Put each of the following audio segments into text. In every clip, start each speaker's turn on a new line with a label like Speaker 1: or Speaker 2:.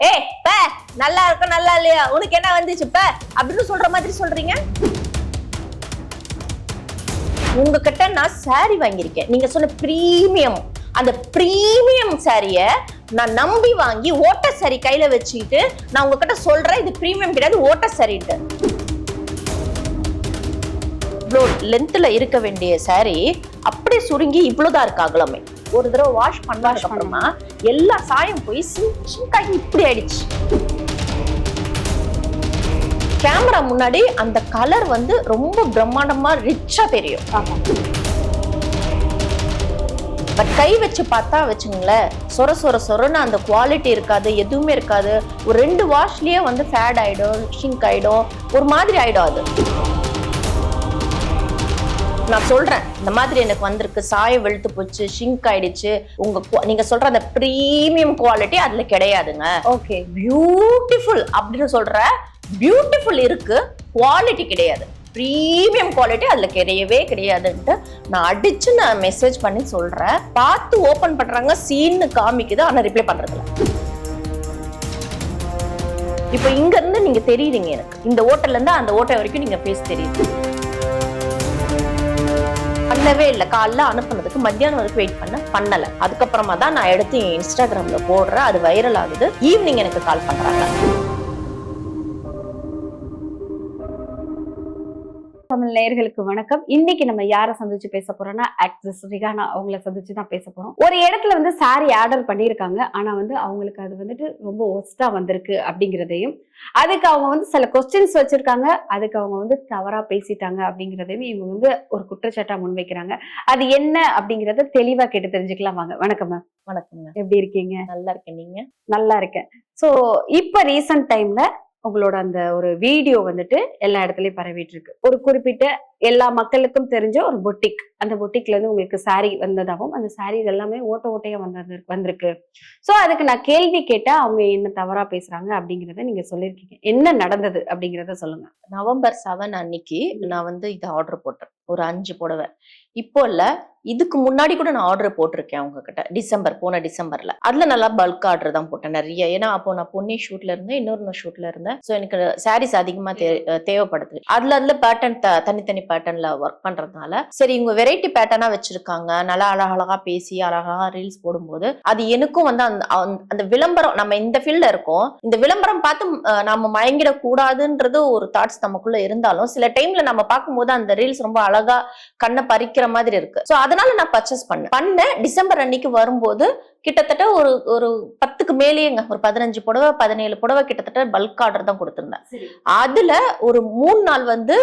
Speaker 1: ஏய் ப நல்லா இருக்கும் நல்லா இல்லையா? உனக்கு என்ன வந்துச்சு ப? அப்படின்னு சொல்ற மாதிரி சொல்றீங்க? உங்ககிட்ட நான் சாரி வாங்கியிருக்கேன். நீங்க சொன்ன பிரீமியம் அந்த பிரீமியம் சாரிய நான் நம்பி வாங்கி ஓட்ட சரி கையில வச்சுக்கிட்டு நான் உங்ககிட்ட சொல்றேன் இது பிரீமியம் கிடையாது ஓட்ட சரின்ட்டு இவ்வளோ லென்த்தில் இருக்க வேண்டிய சாரி அப்படியே சுருங்கி இவ்வளவுதான் இருக்காங்களாமே ஒரு தடவை வாஷ் பண்ணதுக்கு அப்புறமா எல்லா சாயம் போய் சிங்க் ஆகி இப்படி ஆயிடுச்சு. கேமரா முன்னாடி அந்த கலர் வந்து ரொம்ப பிரம்மாண்டமா ரிச்சா தெரியும். பட் கை வச்சு பார்த்தா வச்சுங்களேன் சொர சொர சொரன்னு அந்த குவாலிட்டி இருக்காது எதுவுமே இருக்காது. ஒரு ரெண்டு வாஷ்லயே வந்து ஃபேட் ஆயிடும் ஷிங்க் ஆயிடும் ஒரு மாதிரி ஆயிடும் அது. நான் சொல்றேன். இந்த மாதிரி எனக்கு வந்திருக்கு. சாயம் வெளுத்து போச்சு ஷிங்க் ஆயிடுச்சு. உங்க நீங்க சொல்ற அந்த பிரீமியம் குவாலிட்டி அதுல கிடையாதுங்க.
Speaker 2: ஓகே
Speaker 1: பியூட்டிஃபுல் அப்படின்னு சொல்ற பியூட்டிஃபுல் இருக்கு. குவாலிட்டி கிடையாது. ப்ரீமியம் குவாலிட்டி அதுல கிடையவே கிடையாதுன்ட்டு நான் அடிச்சு நான் மெசேஜ் பண்ணி சொல்றேன். பார்த்து ஓபன் பண்றாங்க. சீன்னு காமிக்குது. ஆனா ரிப்ளை பண்றதில்ல. இப்போ இங்க இருந்து நீங்க தெரியுறீங்க எனக்கு. இந்த ஓட்டல்ல இருந்து அந்த ஓட்டை வரைக்கும் நீங்க பேச தெரியுது. பண்ணவே இல்லை. காலைல அனுப்புனதுக்கு மத்தியானம் வரைக்கும் வெயிட் பண்ண பண்ணல. அதுக்கப்புறமா தான் நான் எடுத்து என் இன்ஸ்டாகிராம்ல போடுறேன். அது வைரல் ஆகுது. ஈவினிங் எனக்கு கால் பண்றாங்க.
Speaker 2: தமிழ் நேயர்களுக்கு வணக்கம். இன்னைக்கு நம்ம யாரை சந்திச்சு பேச போறோம்னா ஆக்ட்ரஸ் ரிகானா அவங்கள சந்திச்சு தான் பேச போறோம். ஒரு இடத்துல வந்து saree ஆர்டர் பண்ணியிருக்காங்க. ஆனா வந்து அவங்களுக்கு அது வந்துட்டு ரொம்ப ஒஸ்டா வந்திருக்கு அப்படிங்கிறதையும் அதுக்கு அவங்க வந்து சில கொஸ்டின்ஸ் வச்சிருக்காங்க. அதுக்கு அவங்க வந்து தவறா பேசிட்டாங்க அப்படிங்கிறதையும் இவங்க வந்து ஒரு குற்றச்சாட்டா முன்வைக்கிறாங்க அது என்ன அப்படிங்கறத தெளிவா கேட்டு தெரிஞ்சுக்கலாம் வாங்க. வணக்கம் மேம்
Speaker 1: வணக்கங்க
Speaker 2: எப்படி இருக்கீங்க?
Speaker 1: நல்லா இருக்கேன். நீங்க?
Speaker 2: நல்லா இருக்கேன். ஸோ இப்போ ரீசன்ட் டைம்ல உங்களோட அந்த ஒரு வீடியோ வந்துட்டு எல்லா இடத்துலயும் பரவிட்டு இருக்கு ஒரு குறிப்பிட்ட எல்லா மக்களுக்கும் தெரிஞ்ச ஒரு பொட்டிக் அந்த பொட்டிக்ல இருந்து உங்களுக்கு saree வந்ததாகவும் அந்த சாரீஸ் எல்லாமே ஓட்ட ஓட்டையா வந்தது வந்திருக்கு. ஸோ அதுக்கு நான் கேள்வி கேட்டா அவங்க என்ன தவறா பேசுறாங்க அப்படிங்கறத நீங்க சொல்லியிருக்கீங்க. என்ன நடந்தது அப்படிங்கறத சொல்லுங்க.
Speaker 1: நவம்பர் செவன் அன்னைக்கு நான் வந்து இதை ஆர்டர் போட்டேன். ஒரு அஞ்சு புடவை. இப்போ இல்ல இதுக்கு முன்னாடி கூட நான் ஆர்டர் போட்டிருக்கேன் அவங்க கிட்ட டிசம்பர் போன டிசம்பர்ல. அதுல நல்லா பல்க் ஆர்டர் தான் போட்டேன் நிறைய. ஏன்னா அப்போ நான் பொன்னி ஷூட்ல இருந்தேன் இன்னொரு ஷூட்ல இருந்தேன். ஸோ எனக்கு சாரீஸ் அதிகமா தே- தேவைப்படுது. அதுல அதுல பேட்டர்ன் தனித்தனி பேட்டர்ன்ல ஒர்க் பண்றதுனால சரி இவங்க வெரைட்டி பேட்டர்னா வச்சிருக்காங்க. நல்லா அழகழகா பேசி அழகழகா ரீல்ஸ் போடும்போது அது எனக்கும் வந்து அந்த அந்த- விளம்பரம் நம்ம இந்த ஃபீல்ட்ல இருக்கோம். இந்த விளம்பரம் பார்த்து நம்ம மயங்கிடக் கூடாதுன்றது ஒரு தாட்ஸ் நமக்குள்ள இருந்தாலும் சில டைம்ல நம்ம பார்க்கும்போது அந்த ரீல்ஸ் ரொம்ப அழகா கண்ணை பறிக்கிற மாதிரி இருக்கு. ஸோ அதனால நான் பர்ச்சேஸ் பண்ணேன். பண்ணேன் டிசம்பர் அன்னைக்கு வரும்போது கிட்டத்தட்ட ஒரு ஒரு பத்துக்கு மேலேயேங்க ஒரு பதினஞ்சு புடவை பதினேழு புடவை கிட்டத்தட்ட பல்க் ஆர்டர் தான் கொடுத்திருந்தேன். அதுல ஒரு மூணு நாள் வந்து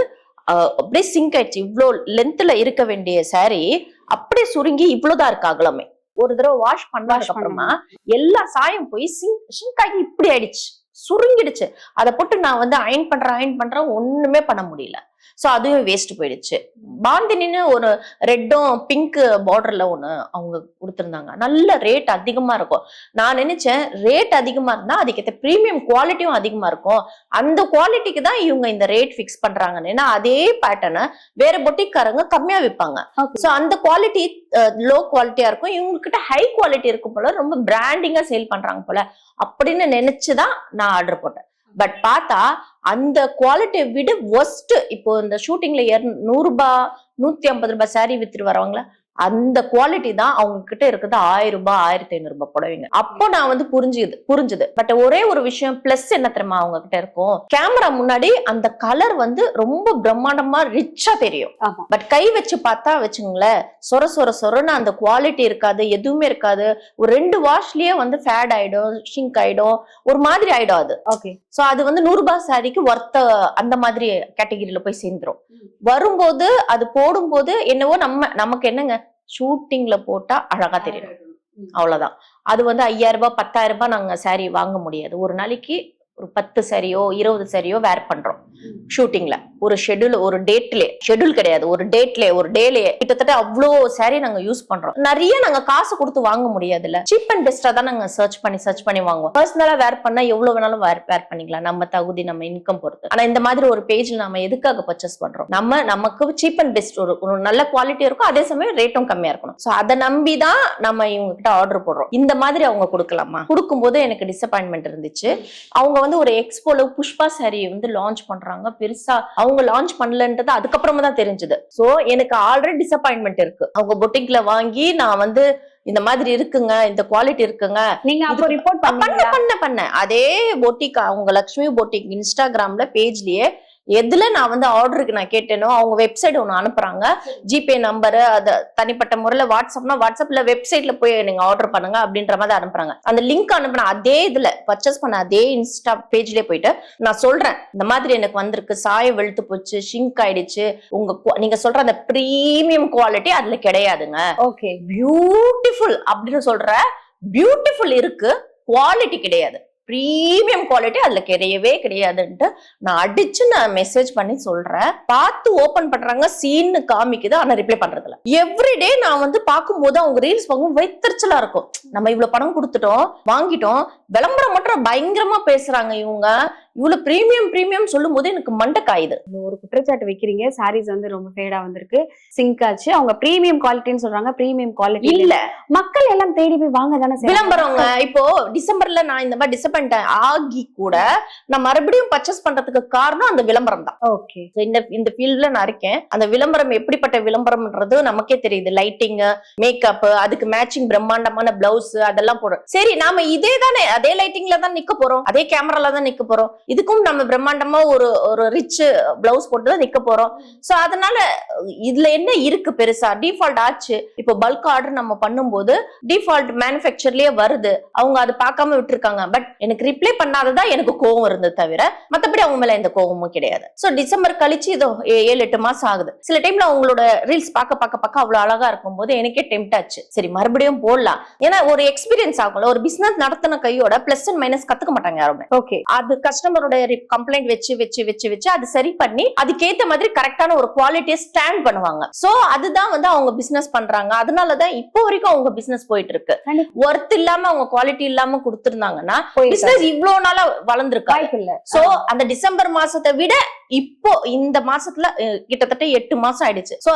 Speaker 1: அப்படியே சிங்க் ஆயிடுச்சு. இவ்வளோ லென்த்ல இருக்க வேண்டிய saree அப்படியே சுருங்கி இவ்வளவுதான் இருக்கு அகலமே. ஒரு தடவை வாஷ் பண்ணதுக்கு அப்புறமா எல்லா சாயம் போய் சிங்க் சிங்க் ஆகி இப்படி ஆயிடுச்சு. சுருங்கிடுச்சு. அதை போட்டு நான் வந்து அயன் பண்றேன் அயன் பண்றேன் ஒண்ணுமே பண்ண முடியல. சோ அதுவும் வேஸ்ட் போயிடுச்சு. பாந்தினின்னு ஒரு ரெட்டும் பிங்க் பார்டர்ல ஒண்ணு அவங்க கொடுத்திருந்தாங்க. நல்ல ரேட் அதிகமா இருக்கும். நான் நினைச்சேன் ரேட் அதிகமா இருந்தா அதுக்கேற்ற ப்ரீமியம் குவாலிட்டியும் அதிகமா இருக்கும். அந்த குவாலிட்டிக்கு தான் இவங்க இந்த ரேட் ஃபிக்ஸ் பண்றாங்கன்னு. ஏன்னா அதே பேட்டர்னை வேற பொட்டிக்காரங்க கம்மியா விற்பாங்க. சோ அந்த குவாலிட்டி லோ குவாலிட்டியா இருக்கும். இவங்க கிட்ட ஹை குவாலிட்டி இருக்கும் போல ரொம்ப பிராண்டிங்கா சேல் பண்றாங்க போல. அப்படின்னு நினைச்சுதான் நான் ஆர்டர் போட்டேன். பட் பார்த்தா அந்த குவாலிட்டியை விட ஒஸ்ட் இப்போ இந்த ஷூட்டிங்ல நூறுரூபா நூத்தி ஐம்பது ரூபாய் சாரி வித்துட்டு வரவங்களா அந்த குவாலிட்டி தான் அவங்க கிட்ட இருக்குது ஆயிரம் ரூபாய் ஆயிரத்தி ஐநூறு ரூபாய் புடவைங்க. அப்போ நான் வந்து புரிஞ்சுது புரிஞ்சுது. பட் ஒரே ஒரு விஷயம் பிளஸ் என்ன தெரியுமா அவங்க கிட்ட இருக்கும்? கேமரா முன்னாடி அந்த கலர் வந்து ரொம்ப பிரம்மாண்டமா ரிச்சா தெரியும். பட் கை வச்சு பார்த்தா வச்சுங்களேன் சொர சொர சொரன்னு அந்த குவாலிட்டி இருக்காது எதுவுமே இருக்காது. ஒரு ரெண்டு வாஷ்லயே வந்து ஃபேட் ஆயிடும் ஷிங்க் ஆயிடும் ஒரு மாதிரி ஆயிடும் அது.
Speaker 2: ஓகே
Speaker 1: சோ அது வந்து நூறு ரூபாய் சாரிக்கு ஒர்த்த அந்த மாதிரி கேட்டகிரில போய் சேர்ந்துரும். வரும்போது அது போடும்போது என்னவோ நம்ம நமக்கு என்னங்க? ஷூட்டிங்ல போட்டா அழகா தெரியும். அவ்வளவுதான். அது வந்து ஐயாயிரம் ரூபாய் பத்தாயிரம் ரூபாய் நாங்க saree வாங்க முடியாது. ஒரு நாளைக்கு ஒரு பத்து சரியோ இருபது சரியோ வேர் பண்றோம். ஷூட்டிங்ல ஒரு ஷெட்யூல் ஒரு டேட்ல ஷெட்யூல் கிடையாது. ஒரு டேட்ல ஒரு டேலே கிட்டத்தட்ட அவ்வளோ சாரி நாங்க யூஸ் பண்றோம். நிறைய நாங்க காசு கொடுத்து வாங்க முடியாதுல்ல. சீப் அண்ட் பெஸ்டா தான் நாங்க சர்ச் பண்ணி சர்ச் பண்ணி வாங்குவோம். பர்சனலா வேர் பண்ணா எவ்வளவு வேணாலும் வேர் வேர் பண்ணிக்கலாம். நம்ம தகுதி நம்ம இன்கம் பொறுத்து. ஆனா இந்த மாதிரி ஒரு பேஜ்ல நம்ம எதுக்காக பர்ச்சேஸ் பண்றோம்? நம்ம நமக்கு சீப் அண்ட் பெஸ்ட் ஒரு ஒரு நல்ல குவாலிட்டி இருக்கும். அதே சமயம் ரேட்டும் கம்மியா இருக்கணும். சோ அதை நம்பி தான் நம்ம இவங்க கிட்ட ஆர்டர் போடுறோம். இந்த மாதிரி அவங்க கொடுக்கலாமா? கொடுக்கும்போது எனக்கு டிசப்பாயின்மெண்ட் இருந்துச்சு. அவங்க வந்து ஒரு எக்ஸ்போல புஷ்பா சாரி வந்து லான்ச் பண்றாங்க. பெருசா அவங்க லான்ச் பண்ணலன்றது அதுக்கப்புறமா தான் தெரிஞ்சது. சோ எனக்கு ஆல்ரெடி டிசப்பாயின்மெண்ட் இருக்கு. அவங்க பொட்டிக்ல வாங்கி நான் வந்து இந்த மாதிரி இருக்குங்க இந்த குவாலிட்டி இருக்குங்க.
Speaker 2: நீங்க அப்போ ரிப்போர்ட்
Speaker 1: பண்ண பண்ண பண்ண. அதே பொட்டிக் அவங்க லக்ஷ்மி பொட்டிக் இன்ஸ்டாகிராம்ல பேஜ்லயே எதுல நான் வந்து ஆர்டருக்கு நான் கேட்டேனோ அவங்க வெப்சைட் ஒன்று அனுப்புறாங்க. ஜிபே நம்பரு அது தனிப்பட்ட முறையில வாட்ஸ்அப்னா வாட்ஸ்அப்ல வெப்சைட்ல போய் நீங்க ஆர்டர் பண்ணுங்க அப்படின்ற மாதிரி அனுப்புறாங்க. அந்த லிங்க் அனுப்புன அதே இதுல பர்ச்சேஸ் பண்ண அதே இன்ஸ்டா பேஜ்லயே போயிட்டு நான் சொல்றேன் இந்த மாதிரி எனக்கு வந்திருக்கு சாயம் வெளுத்து போச்சு ஷிங்க் ஆயிடுச்சு உங்க நீங்க சொல்ற அந்த ப்ரீமியம் குவாலிட்டி அதுல கிடையாதுங்க.
Speaker 2: ஓகே
Speaker 1: பியூட்டிஃபுல் அப்படின்னு சொல்ற பியூட்டிஃபுல் இருக்கு குவாலிட்டி கிடையாது. ப்ரீமியம் குவாலிட்டி அதுல கிடையவே கிடையாதுன்ட்டு நான் அடிச்சு நான் மெசேஜ் பண்ணி சொல்றேன். பார்த்து ஓபன் பண்றாங்க சீன்னு காமிக்குது ஆனா ரிப்ளை பண்றதுல எவ்ரிடே நான் வந்து பார்க்கும்போது அவங்க ரீல்ஸ் பார்க்கும் வைத்தறிச்சலா இருக்கும். நம்ம இவ்வளவு பணம் கொடுத்துட்டோம் வாங்கிட்டோம் விளம்பரம் மட்டும் பயங்கரமா பேசுறாங்க இவங்க. இவ்வளவு பிரீமியம் பிரீமியம் சொல்லும் போது எனக்கு மண்டை காயுது
Speaker 2: ஒரு குற்றச்சாட்டு வைக்கிறீங்க. சாரீஸ் வந்து ரொம்ப ஃபேடா வந்திருக்கு. சிங்க் ஆச்சு. அவங்க பிரீமியம் குவாலிட்டின்னு சொல்றாங்க. பிரீமியம் குவாலிட்டி
Speaker 1: இல்ல.
Speaker 2: மக்கள் எல்லாம் தேடி போய் வாங்க தானே செய்றாங்க.
Speaker 1: விளம்பரங்க. இப்போ டிசம்பர்ல நான் இந்த மாதிரி டிசப்பாயிண்ட் ஆகி கூட நான் மறுபடியும் பர்ச்சேஸ் பண்றதுக்கு காரணம் அந்த விளம்பரம் தான்.
Speaker 2: ஓகே
Speaker 1: இந்த இந்த ஃபீல்ட்ல நான் இருக்கேன். அந்த விளம்பரம் எப்படிப்பட்ட விளம்பரம்ன்றது நமக்கே தெரியுது. லைட்டிங் மேக்கப் அதுக்கு மேட்சிங் பிரம்மாண்டமான பிளவுஸ் அதெல்லாம் போடுறோம் சரி நாம இதே தானே அதே லைட்டிங்ல தான் நிக்க போறோம். அதே கேமரால தான் நிக்க போறோம். இதுக்கும் நம்ம பிரம்மாண்டமா ஒரு ஒரு ரிச் பிளவுஸ் போட்டு தான் நிக்க போறோம். சோ அதனால இதுல என்ன இருக்கு பெருசா? டிஃபால்ட் ஆச்சு. இப்போ பல்க் ஆர்டர் நம்ம பண்ணும்போது டிஃபால்ட் மேனுஃபேக்சர்லயே வருது. அவங்க அதை பார்க்காம விட்டுருக்காங்க. பட் எனக்கு ரிப்ளை பண்ணாததான் எனக்கு கோவம் இருந்தது தவிர மத்தபடி அவங்க மேல எந்த கோவமும் கிடையாது. சோ டிசம்பர் கழிச்சு இதோ ஏழு எட்டு மாசம் ஆகுது. சில டைம்ல அவங்களோட ரீல்ஸ் பார்க்க பார்க்க பார்க்க அவ்வளவு அழகா இருக்கும்போது எனக்கே டெம்ட் ஆச்சு. சரி மறுபடியும் போடலாம். ஏன்னா ஒரு எக்ஸ்பீரியன்ஸ் ஆகும்ல. ஒரு பிசினஸ் நடத்தின கையோட பிளஸ் அண்ட் மைனஸ் கத்துக்க மாட்டாங்க யாருமே.
Speaker 2: ஓகே
Speaker 1: அது கஸ்டமரோட கம்ப்ளைண்ட் வச்சு வச்சு வச்சு வச்சு அது சரி பண்ணி அதுக்கேத்த மாதிரி கரெக்டான ஒரு குவாலிட்டியை ஸ்டாண்ட் பண்ணுவாங்க. சோ அதுதான் வந்து அவங்க பிசினஸ் பண்றாங்க. அதனாலதான் இப்போ வரைக்கும் அவங்க பிசினஸ் போயிட்டு இருக்கு. ஒர்த் இல்லாம அவங்க குவாலிட்டி இல்லாம கொடுத்திருந்தாங்கன்னா. பிசினஸ் இவ்வளவு நாளா வளர்ந்துருக்கா சோ அந்த டிசம்பர் மாசத்தை விட இப்போ இந்த மாசத்துல கிட்டத்தட்ட எட்டு மாசம் ஆயிடுச்சு. சோ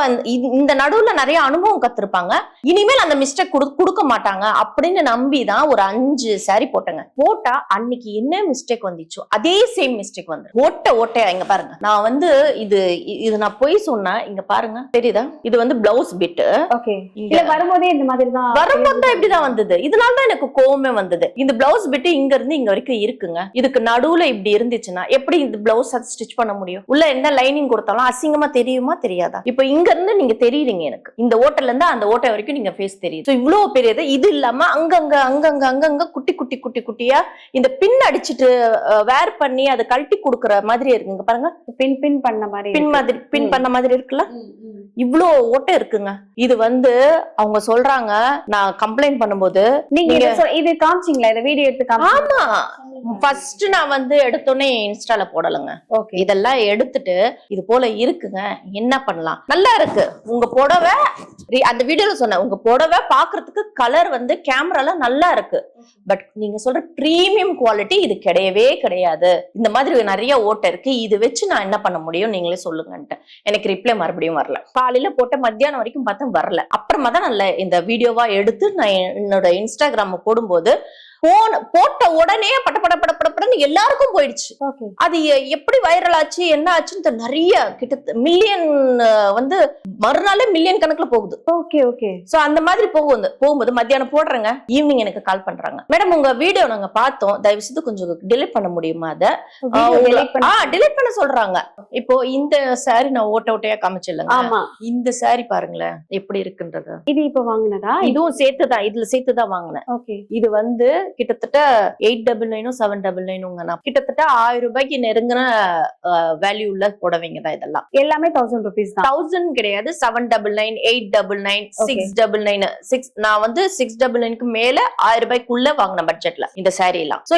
Speaker 1: இந்த நடுவுல நிறைய அனுபவம் கத்திருப்பாங்க. இனிமேல் அந்த மிஸ்டேக் கொடுக்க மாட்டாங்க அப்படின்னு நம்பி தான் ஒரு அஞ்சு சாரி போட்டேங்க. போட்டா அன்னைக்கு என்ன மிஸ்டேக் வந்துச்சோ அதே சேம் மிஸ்டேக் வந்து. ஓட்ட ஓட்டையா இங்க பாருங்க. நான் வந்து இது இது நான் பொய் சொன்னேன் இங்க பாருங்க. தெரியுதா? இது வந்து பிளவுஸ் பிட்
Speaker 2: ஓகே வரும்போதே இந்த மாதிரி தான்
Speaker 1: வரும்போது தான் இப்படிதான் வந்தது. இதனால தான் எனக்கு கோவமே வந்தது. இந்த பிளவுஸ் பிட்டு இங்க இருந்து இங்க வரைக்கும் இருக்குங்க. இதுக்கு நடுவுல இப்படி இருந்துச்சுன்னா எப்படி இந்த பிளவுஸ் ஸ்டிச் பண்ண முடியும். உள்ள என்ன லைனிங் கொடுத்தாலும் அசிங்கமா தெரியுமா தெரியாதா? இப்போ இங்க இருந்து நீங்க தெரியுறீங்க எனக்கு. இந்த ஓட்டல இருந்து அந்த ஓட்டை வரைக்கும் நீங்க ஃபேஸ் தெரியுது. So, இவ்வளவு பெரியது. இது இல்லாம அங்கங்க அங்கங்க அங்கங்க குட்டி குட்டி குட்டி குட்டியா இந்த பின் அடிச்சிட்டு வேர் பண்ணி அதை கழட்டி கொடுக்குற மாதிரி இருக்குங்க. பாருங்க.
Speaker 2: பின் பின் பண்ண மாதிரி
Speaker 1: பின். மாதிரி பின். பண்ண மாதிரி இருக்குல்ல. இவ்ளோ ஓட்டை இருக்குங்க. இது வந்து அவங்க சொல்றாங்க நான் கம்ப்ளைண்ட் பண்ணும்போது
Speaker 2: நீங்க இத இது காமிச்சீங்களா? இந்த வீடியோ எடுத்து
Speaker 1: ஆமா. ஃபர்ஸ்ட் நான் வந்து எடுத்தோடனே இன்ஸ்டால போடலைங்க.
Speaker 2: ஓகே
Speaker 1: இதெல்லாம் எடுத்துட்டு இது போல இருக்குங்க. என்ன பண்ணலாம்? நல்லா இருக்கு. உங்க புடவை அந்த வீடியோல சொன்னேன். உங்க புடவை பாக்குறதுக்கு கலர் வந்து கேமரால நல்லா இருக்கு. பட் நீங்க சொல்ற பிரீமியம் குவாலிட்டி இது கிடையவே கிடையாது. இந்த மாதிரி நிறைய ஓட்டை இருக்கு. இது வச்சு நான் என்ன பண்ண முடியும்? நீங்களே சொல்லுங்கன்ட்டு எனக்கு ரிப்ளை மறுபடியும் வரல. காலையில போட்ட மத்தியானம் வரைக்கும் பார்த்தா வரல. அப்புறமா தான் நல்ல இந்த வீடியோவா எடுத்து நான் என்னோட இன்ஸ்டாகிராம் போடும்போது போன போட்ட உடனே பட பட பட பட படன்னு எல்லாருக்கும் போயிடுச்சு. அது எப்படி வைரல் ஆச்சு என்ன ஆச்சுன்னு. நிறைய கிட்ட மில்லியன் வந்து மறுநாளே மில்லியன் கணக்குல போகுது.
Speaker 2: ஓகே ஓகே
Speaker 1: சோ அந்த மாதிரி போகுது போகும்போது மத்தியானம் போடுறேங்க ஈவினிங் எனக்கு கால் பண்றாங்க. மேடம் உங்க வீடியோ நாங்க பார்த்தோம் தயவு செய்து கொஞ்சம் delete பண்ண முடியுமா அத?
Speaker 2: Delete பண்ண
Speaker 1: சொல்றாங்க. இப்போ இந்த saree நான் ஓட்ட ஓட்டையா காமிச்சிடலங்க. இந்த saree பாருங்களேன் எப்படி இருக்குன்றது.
Speaker 2: இது இப்ப வாங்குனதா?
Speaker 1: இதுவும் சேர்த்துதான் இதுல சேர்த்துதான் வாங்கினேன்.
Speaker 2: ஓகே
Speaker 1: இது வந்து கிட்டத்தட்ட எயிட் டபுள் நைனும் செவன் டபுள் நைனும் வேணுங்க நான் கிட்டத்தட்ட ஆயிரம் ரூபாய்க்கு நெருங்கின வேல்யூ உள்ள புடவைங்க தான் இதெல்லாம்.
Speaker 2: எல்லாமே தௌசண்ட் ருபீஸ்
Speaker 1: தௌசண்ட் கிடையாது seven double nine eight double nine six double nine six நான் வந்து சிக்ஸ் டபுள் நைனுக்கு மேல ஆயிரம் ரூபாய்க்குள்ள வாங்கின பட்ஜெட்ல இந்த saree எல்லாம். சோ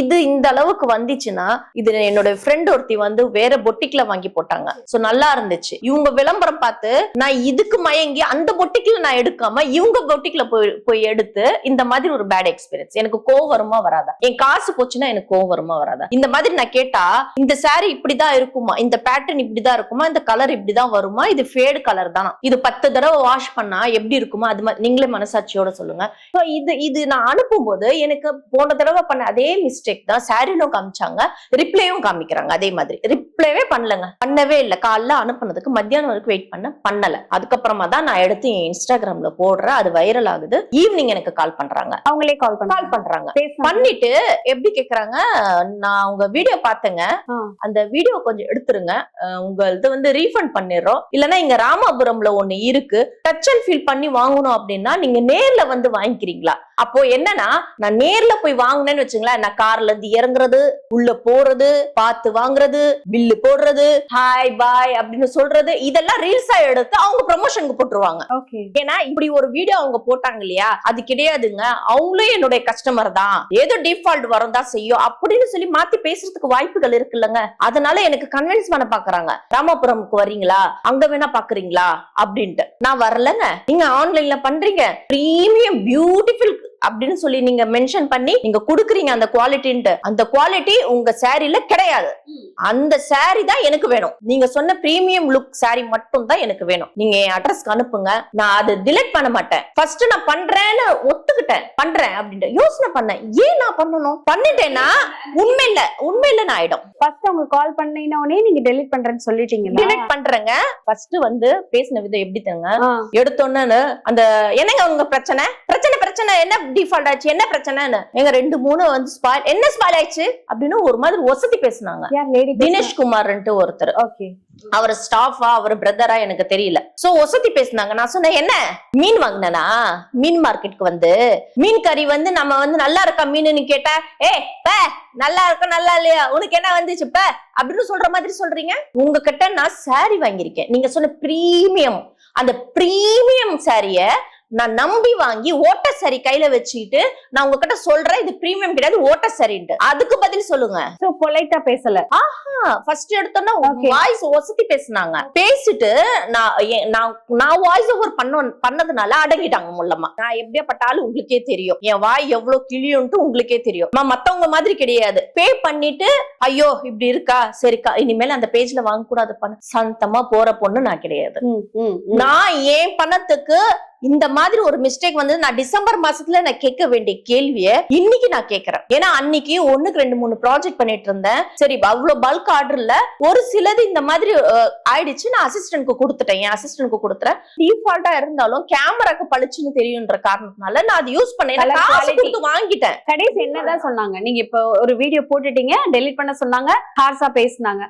Speaker 1: இது இந்த அளவுக்கு வந்துச்சுன்னா இது என்னோட ஃப்ரெண்ட் ஒருத்தி வந்து வேற பொட்டிக்ல வாங்கி போட்டாங்க. சோ நல்லா இருந்துச்சு. இவங்க விளம்பரம் பார்த்து நான் இதுக்கு மயங்கி அந்த பொட்டிக்ல நான் எடுக்காம இவங்க பொட்டிக்ல போய் போய் எடுத்து இந்த மாதிரி ஒரு பேட் எக்ஸ்பீரியன்ஸ் எனக்கு கோவம் வருமா வராதா? என் காசு போச்சுன்னா எனக்கு கோவம் வருமா வராதா? இந்த மாதிரி நான் கேட்டா இந்த சாரி இப்படிதான் இருக்குமா? இந்த பேட்டர்ன் இப்படிதான் இருக்குமா? இந்த கலர் இப்படிதான் வருமா? இது ஃபேடு கலர் தானா? இது பத்து தடவை வாஷ் பண்ணா எப்படி இருக்குமா? அது மாதிரி நீங்களே மனசாட்சியோட சொல்லுங்க. இது இது நான் அனுப்பும்போது எனக்கு போன தடவை பண்ண அதே மிஸ்டேக் தான் சாரிலும் காமிச்சாங்க ரிப்ளையும் காமிக்கிறாங்க அதே மாதிரி. ரிப்ளைவே பண்ணலங்க. பண்ணவே இல்லை. காலைல அனுப்புனதுக்கு மத்தியானம் வரைக்கும் வெயிட் பண்ண பண்ணல. அதுக்கப்புறமா தான் நான் எடுத்து என் இன்ஸ்டாகிராம்ல போடுறேன். அது வைரல் ஆகுது. ஈவினிங் எனக்கு கால் பண்றாங்க.
Speaker 2: அவங்களே கால்
Speaker 1: கால் பண்றாங்க. பண்ணிட்டு எப்படி கேக்குறாங்க? நான் உங்க வீடியோ பார்த்தேங்க. அந்த வீடியோ கொஞ்சம் எடுத்துருங்க. உங்க இது வந்து ரீஃபண்ட் பண்ணிடுறோம். இல்லைன்னா இங்க ராமாபுரம்ல ஒண்ணு இருக்கு. டச் அண்ட் ஃபீல் பண்ணி வாங்கணும் அப்படின்னா நீங்க நேர்ல வந்து வாங்கிக்கிறீங்களா? அப்போ என்னன்னா நான் நேர்ல போய் வாங்கினேன்னு வச்சுங்களேன். நான் கார்ல இருந்து இறங்குறது உள்ள போறது பார்த்து வாங்குறது பில்லு போடுறது ஹாய் பாய் அப்படின்னு சொல்றது இதெல்லாம் ரீல்ஸா எடுத்து அவங்க ப்ரமோஷனுக்கு போட்டுருவாங்க.
Speaker 2: ஓகே.
Speaker 1: ஏன்னா இப்படி ஒரு வீடியோ அவங்க போட்டாங்க இல்லையா? அது கிடையாதுங்க. அவங்களும் என்னுடைய கஸ்டமர் தான். ஏதோ டிஃபால்ட் வரும் தான் செய்யும். அப்படின்னு சொல்லி மாத்தி பேசுறதுக்கு வாய்ப்புகள் இருக்குல்லங்க. அதனால எனக்கு கன்வின்ஸ் பண்ண பாக்குறாங்க. ராமபுரம்க்கு வர்றீங்களா? அங்க வேணா பாக்குறீங்களா? அப்படின்ட்டு. நான் வரலங்க. நீங்க ஆன்லைன்ல பண்றீங்க. பிரீமியம் பியூட்டிஃபுல் அப்படின்னு சொல்லி நீங்க மென்ஷன் பண்ணி நீங்க குடுக்குறீங்க அந்த குவாலிட்டின்ட்டு அந்த குவாலிட்டி உங்க சாரில கிடையாது. அந்த saree தான் எனக்கு வேணும். நீங்க சொன்ன பிரீமியம் லுக் saree மட்டும் தான் எனக்கு வேணும். நீங்க என் அட்ரஸ்க்கு அனுப்புங்க. நான் அதை டிலீட் பண்ண மாட்டேன். ஃபர்ஸ்ட் நான் பண்றேன்னு ஒத்துக்கிட்டேன். பண்றேன் அப்படின்ட்டு யோசனை பண்ணேன். ஏன் நான் பண்ணணும்? பண்ணிட்டேன்னா உண்மையில உண்மையில நான் ஆயிடும்.
Speaker 2: ஃபர்ஸ்ட் அவங்க கால் பண்ணின உடனே நீங்க டெலிட் பண்றேன்னு சொல்லிட்டீங்களா?
Speaker 1: டிலீட் பண்றேங்க. ஃபர்ஸ்ட் வந்து பேசின விதம் எப்படி தருங்க
Speaker 2: ஆ,
Speaker 1: எடுத்தோன்னு அந்த என்னங்க உங்க பிரச்சனை? பிரச்சனை பிரச்சனை என்ன? டிஃபால்ட் ஆச்சு. என்ன பிரச்சனைன்னு? எங்க ரெண்டு மூணு வந்து ஸ்பாயில் என்ன ஸ்பாயில் ஆயிடுச்சு? அப்படின்னு ஒரு மாதிரி ஒசத்தி பேசுனாங்க. தினேஷ் குமார்ன்ட்டு ஒருத்தர்.
Speaker 2: ஓகே
Speaker 1: அவர் ஸ்டாஃபா அவர் பிரதரா எனக்கு தெரியல. சோ ஒசத்தி பேசுனாங்க. நான் சொன்னேன் என்ன? மீன் வாங்கினனா? மீன் மார்க்கெட்டுக்கு வந்து? மீன் கறி வந்து நம்ம வந்து நல்லா இருக்கா மீனுன்னு கேட்டா ஏ பே நல்லா இருக்கா நல்லா இல்லையா? உனக்கு என்ன வந்துச்சு பே? அப்படின்னு சொல்ற மாதிரி சொல்றீங்க. உங்ககிட்ட நான் saree வாங்கியிருக்கேன். நீங்க சொன்ன பிரீமியம் அந்த பிரீமியம் சாரிய நான் நம்பி வாங்கி ஓட்ட சரி கையில வச்சுக்கிட்டு நான் உங்ககிட்ட சொல்றேன் இது பிரீமியம் கிடையாது ஓட்ட சரின்ட்டு. அதுக்கு பதில் சொல்லுங்க.
Speaker 2: சோ பொலைட்டா பேசல.
Speaker 1: ஃபர்ஸ்ட் எடுத்தோன்னா
Speaker 2: Okay.
Speaker 1: வாய்ஸ் ஒசத்தி பேசுனாங்க. பேசிட்டு நான் நான் நான் வாய்ஸ் ஓவர் பண்ண பண்ணதுனால அடங்கிட்டாங்க முள்ளமா நான் எப்படியாப்பட்ட ஆளு உங்களுக்கே தெரியும். என் வாய் எவ்வளவு கிளியும்ட்டு உங்களுக்கே தெரியும். நான் மத்தவங்க மாதிரி கிடையாது. பே பண்ணிட்டு ஐயோ இப்படி இருக்கா? சரிக்கா இனிமேல் அந்த பேஜ்ல வாங்க கூடாது பண்ண சந்தமா போற பொண்ணு நான் கிடையாது. நான் என் பணத்துக்கு இந்த மாதிரி ஒரு மிஸ்டேக் வந்து நான் டிசம்பர் மாசத்துல நான் கேட்க வேண்டிய கேள்விய இன்னைக்கு நான் கேட்கறேன். ஏன்னா அன்னைக்கு ஒண்ணுக்கு ரெண்டு மூணு ப்ராஜெக்ட் பண்ணிட்டு இருந்தேன். சரி அவ்வளவு பல்க் ஆர்டர்ல ஒரு சிலது இந்த மாதிரி ஆயிடுச்சு. நான் அசிஸ்டன்ட்க்கு கொடுத்துட்டேன். என் அசிஸ்டன்ட்க்கு கொடுத்துறேன். டிஃபால்ட்டா இருந்தாலும் கேமராக்கு பளிச்சுன்னு தெரியுன்ற காரணத்தினால நான் அதை யூஸ் பண்ணேன். வாங்கிட்டேன்.
Speaker 2: கடைசி என்னதான் சொன்னாங்க? நீங்க இப்போ ஒரு வீடியோ போட்டுட்டீங்க டெலிட் பண்ண சொன்னாங்க ஹார்ஸா பேசினாங்க.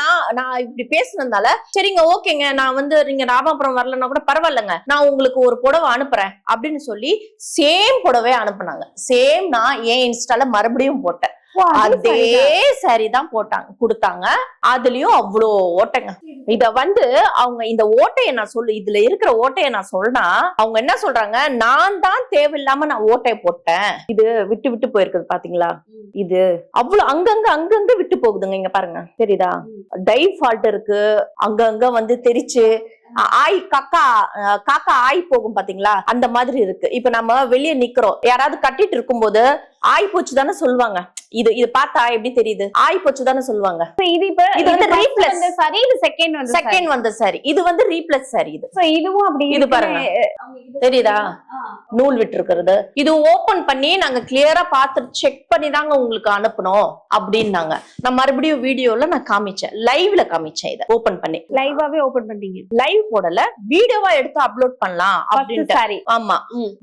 Speaker 1: நான் நான் இப்படி பேசுனதால சரிங்க ஓகேங்க. நான் வந்து நீங்க ராமாபுரம் வரலன்னா கூட பரவாயில்லைங்க. நான் உங்களுக்கு ஒரு புடவை அனுப்புறேன் அப்படின்னு சொல்லி சேம் புடவை அனுப்புனாங்க. சேம் நான் என் இன்ஸ்டால மறுபடியும் போட்டேன்.
Speaker 2: அது சரிதான்.
Speaker 1: சாரி தான் போட்டாங்க கொடுத்தாங்க. அதுலயும் அவ்வளோ ஓட்டைங்க. இத வந்து அவங்க இந்த ஓட்டைய நான் சொல்லு இதுல இருக்கிற ஓட்டைய நான் சொன்னா அவங்க என்ன சொல்றாங்க? நான் தான் தேவையில்லாம நான் ஓட்டைய போட்டேன். இது விட்டு விட்டு போயிருக்குது பாத்தீங்களா? இது அவ்வளவு அங்கங்க அங்கங்க விட்டு போகுதுங்க இங்க பாருங்க. தெரியுதா? டை ஃபால்ட் இருக்கு அங்கங்க வந்து தெரிச்சு ஆய் காக்கா காக்கா ஆய் போகும் பாத்தீங்களா? அந்த மாதிரி இருக்கு. இப்ப நம்ம வெளிய நிக்கிறோம். யாராவது கட்டிட்டு இருக்கும்போது ஆய் போச்சு தானே சொல்லுவாங்க. இது இது பார்த்தா எப்படி தெரியுது? ஆய் போச்சு தானே சொல்லுவாங்க
Speaker 2: இது இப்ப
Speaker 1: இது வந்து.
Speaker 2: வந்த சரி இது செகண்ட் வந்து செகண்ட்
Speaker 1: வந்த சாரி இது வந்து ரீப்ளஸ் சாரி இது.
Speaker 2: சோ இதுவும் அப்படி
Speaker 1: இது பாருங்க. தெரியுதா? நூல் விட்டு இருக்கிறது இது ஓபன் பண்ணி நாங்க கிளியரா பார்த்து செக் பண்ணி தாங்க உங்களுக்கு அனுப்பணும் அப்படின்னாங்க. நான் மறுபடியும் வீடியோல நான் காமிச்சேன். லைவ்ல காமிச்சேன் இதை. ஓபன் பண்ணி.
Speaker 2: லைவாவே ஓபன் பண்ணீங்க
Speaker 1: லைவ் போடல. வீடியோவா எடுத்து அப்லோட் பண்ணலாம்
Speaker 2: சாரி
Speaker 1: ஆமா.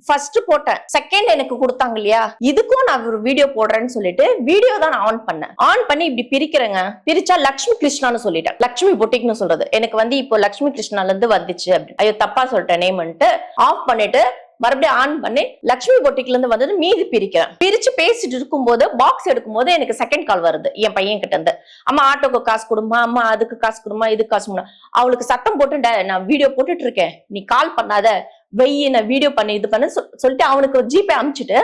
Speaker 1: ஃபர்ஸ்ட் போட்டேன். செகண்ட் எனக்கு கொடுத்தாங்க இல்லையா? இதுக்கும் நான் ஒரு வீடியோ போடுறேன்னு சொல்லிட்டு வீடியோ தான் நான் ஆன் பண்ணேன். ஆன் பண்ணி இப்படி பிரிக்கிறேங்க. பிரிச்சா லக்ஷ்மி கிருஷ்ணான்னு சொல்லிட்டேன். லக்ஷ்மி பொட்டிக்னு சொல்றது. எனக்கு வந்து இப்போ லக்ஷ்மி கிருஷ்ணால இருந்து வந்துச்சு ஐயோ தப்பா சொல்லிட்டேன் நேம்ன்ட்டு ஆஃப் பண்ணிட்டு மறுபடியும் ஆன் பண்ணி லக்ஷ்மி பொட்டிக்ல இருந்து வந்தது மீதி பிரிக்கிறேன். பிரிச்சு பேசிட்டு இருக்கும்போது பாக்ஸ் எடுக்கும் போது எனக்கு செகண்ட் கால் வருது என் பையன் கிட்ட இருந்து அம்மா ஆட்டோக்கு காசு கொடுமா? அம்மா அதுக்கு காசு கொடுமா? இதுக்கு காசு கொடுமா? அவளுக்கு சத்தம் போட்டு நான் வீடியோ போட்டுட்டு இருக்கேன். நீ கால் பண்ணாத. வெய்ய நான் வீடியோ பண்ணி இது பண்ணு சொல்லிட்டு அவனுக்கு ஒரு ஜிபே அமிச்சுட்டு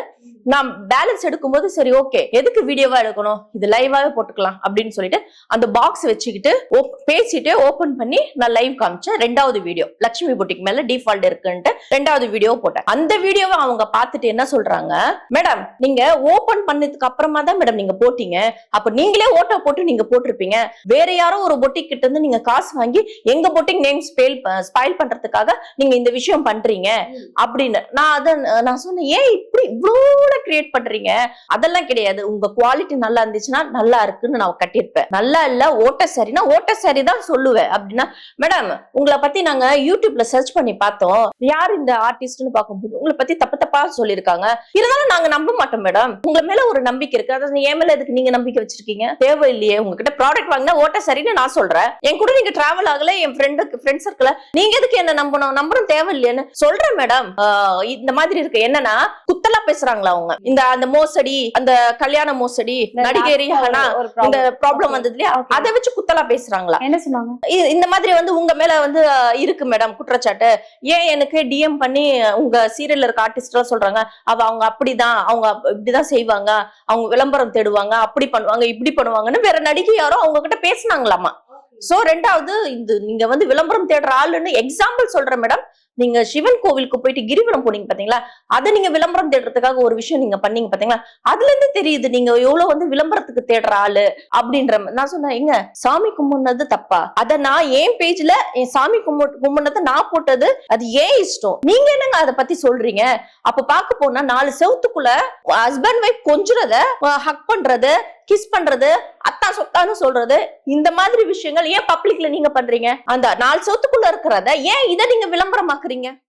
Speaker 1: நான் பேலன்ஸ் எடுக்கும்போது சரி ஓகே எதுக்கு வீடியோவா எடுக்கணும்? இது லைவாவே போட்டுக்கலாம் அப்படின்னு சொல்லிட்டு அந்த பாக்ஸ் வச்சுக்கிட்டு பேசிட்டு ஓபன் பண்ணி நான் லைவ் காமிச்சேன். ரெண்டாவது வீடியோ லட்சுமி புட்டிக்கு மேல டிஃபால்ட் இருக்குன்ட்டு ரெண்டாவது வீடியோ போட்டேன். அந்த வீடியோவை அவங்க பார்த்துட்டு என்ன சொல்றாங்க? மேடம் நீங்க ஓபன் பண்ணதுக்கு அப்புறமா தான் மேடம் நீங்க போட்டீங்க. அப்ப நீங்களே ஓட்டோ போட்டு நீங்க போட்டிருப்பீங்க. வேற யாரோ ஒரு பொட்டிக் கிட்ட இருந்து நீங்க காசு வாங்கி எங்க பொட்டிக் நேம் ஸ்பெயில் ஸ்பாயில் பண்றதுக்காக நீங்க இந்த விஷயம் பண்றீங்க. அப்படின்னு நான் அதை நான் சொன்னேன் ஏன் இப்படி இவ்வளோ கிரியேட் பண்றீங்க? அதெல்லாம் கிடையாது. உங்க குவாலிட்டி நல்லா இருந்துச்சுன்னா நல்லா இருக்குன்னு நான் கட்டியிருப்பேன். நல்லா இல்ல ஓட்ட சரினா ஓட்ட சரி தான் சொல்லுவேன் அப்படின்னா மேடம் உங்களை பத்தி நாங்க யூடியூப்ல சர்ச் பண்ணி பார்த்தோம். யார் இந்த ஆர்டிஸ்ட்னு பார்க்கும்போது உங்களை பத்தி தப்பு தப்பா சொல்லியிருக்காங்க. இருந்தாலும் நாங்க நம்ப மாட்டோம் மேடம் உங்க மேல ஒரு நம்பிக்கை இருக்கு. அதாவது என் மேல எதுக்கு நீங்க நம்பிக்கை வச்சிருக்கீங்க? தேவையில்லையே. உங்ககிட்ட ப்ராடக்ட் வாங்கினா ஓட்ட சரின்னு நான் சொல்றேன். என் கூட நீங்க டிராவல் ஆகல என் ஃப்ரெண்டுக்கு ஃப்ரெண்ட் சர்க்கிள் நீங்க எதுக்கு என்ன நம்பணும்? நம்பணும் தேவையில்லையேன்னு சொல்றேன் மேடம் இந்த மாதிரி இருக்கு. என்னன்னா குத்தலா பேசுறாங்களா அவங்க இந்த அந்த மோசடி அந்த கல்யாண மோசடி
Speaker 2: இந்த
Speaker 1: நடிகை ரிஹானா இந்த. ப்ராப்ளம் வந்தது இல்லையா. அதை வச்சு குத்தலா பேசுறாங்களா?
Speaker 2: என்ன சொன்னாங்க?
Speaker 1: இந்த மாதிரி வந்து உங்க மேல வந்து இருக்கு மேடம் குற்றச்சாட்டு. ஏன் எனக்கு டிஎம் பண்ணி உங்க சீரியல்ல இருக்க ஆர்டிஸ்ட் எல்லாம் சொல்றாங்க அவ அவங்க அப்படிதான் அவங்க இப்படிதான் செய்வாங்க அவங்க விளம்பரம் தேடுவாங்க அப்படி பண்ணுவாங்க இப்படி பண்ணுவாங்கன்னு வேற நடிகை யாரோ அவங்க கிட்ட பேசுனாங்களாமா? சோ ரெண்டாவது இது நீங்க வந்து விளம்பரம் தேடுற ஆளுன்னு எக்ஸாம்பிள் சொல்றேன் மேடம். நீங்க சிவன் கோவிலுக்கு போயிட்டு கிரிவலம் போனீங்க பாத்தீங்களா? அதை நீங்க விளம்பரம் தேடுறதுக்காக ஒரு விஷயம் நீங்க பண்ணீங்க பாத்தீங்களா? அதுல இருந்து தெரியுது நீங்க எவ்வளவு வந்து விளம்பரத்துக்கு தேடுற ஆளு அப்படின்ற நான் சொன்னேன் எங்க சாமி கும்பிடுனது தப்பா? அத நான் ஏன் பேஜ்ல என் சாமி கும்பிட்டு கும்பிடுனது நான் போட்டது அது ஏன் இஷ்டம்? நீங்க என்னங்க அதை பத்தி சொல்றீங்க? அப்ப பார்க்க போனா நாலு செவத்துக்குள்ள ஹஸ்பண்ட் ஒய்ஃப் கொஞ்சுறத ஹக் பண்றது கிஸ் பண்றது அத்தா சொத்தான்னு சொல்றது இந்த மாதிரி விஷயங்கள் ஏன் பப்ளிக்ல நீங்க பண்றீங்க? அந்த நாலு சொத்துக்குள்ள இருக்கிறத ஏன் இதை நீங்க விளம்பரமா பாக்குறீங்க?